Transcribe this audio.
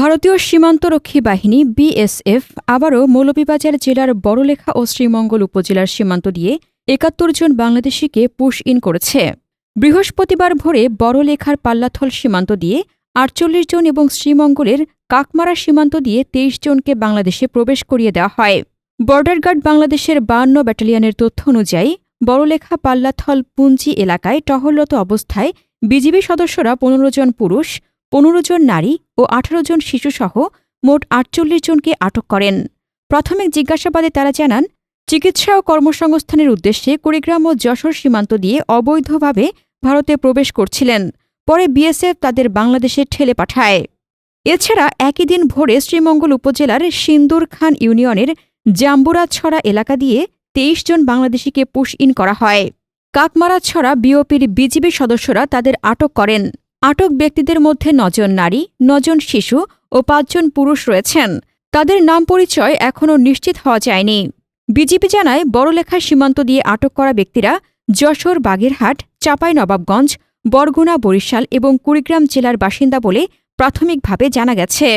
ভারতীয় সীমান্তরক্ষী বাহিনী, বিএসএফ, আবারও মৌলভীবাজার জেলার বড়লেখা ও শ্রীমঙ্গল উপজেলার সীমান্ত দিয়ে একাত্তর জন বাংলাদেশিকে পুশ ইন করেছে। বৃহস্পতিবার ভোরে বড়লেখার পাল্লাথল সীমান্ত দিয়ে আটচল্লিশ জন এবং শ্রীমঙ্গলের কাকমারা সীমান্ত দিয়ে তেইশ জনকে বাংলাদেশে প্রবেশ করিয়ে দেওয়া হয়। বর্ডার গার্ড বাংলাদেশের বান্ন ব্যাটালিয়নের তথ্য অনুযায়ী, বড়লেখা পাল্লাথল পুঞ্জি এলাকায় টহলরত অবস্থায় বিজিবি সদস্যরা পনেরো জন পুরুষ পনেরো জন নারী ও আঠারো জন শিশুসহ মোট আটচল্লিশ জনকে আটক করেন। প্রাথমিক জিজ্ঞাসাবাদে তারা জানান, চিকিৎসা ও কর্মসংস্থানের উদ্দেশ্যে কুড়িগ্রাম ও যশোর সীমান্ত দিয়ে অবৈধভাবে ভারতে প্রবেশ করছিলেন। পরে বিএসএফ তাদের বাংলাদেশে ঠেলে পাঠায়। এছাড়া একই দিন ভোরে শ্রীমঙ্গল উপজেলার সিন্দুর খান ইউনিয়নের জাম্বুরাছড়া এলাকা দিয়ে তেইশ জন বাংলাদেশিকে পুশ ইন করা হয়। কাকমারাছড়া বিওপির বিজিবি সদস্যরা তাদের আটক করেন। আটক ব্যক্তিদের মধ্যে নজন নারী, নজন শিশু ও পাঁচজন পুরুষ রয়েছেন। তাদের নাম পরিচয় এখনও নিশ্চিত হওয়া যায়নি। বিজিবি জানায় বড়লেখার সীমান্ত দিয়ে আটক করা ব্যক্তিরা যশোর, বাগেরহাট চাঁপাইনবাবগঞ্জ বরগুনা, বরিশাল এবং কুড়িগ্রাম জেলার বাসিন্দা বলে প্রাথমিকভাবে জানা গেছে।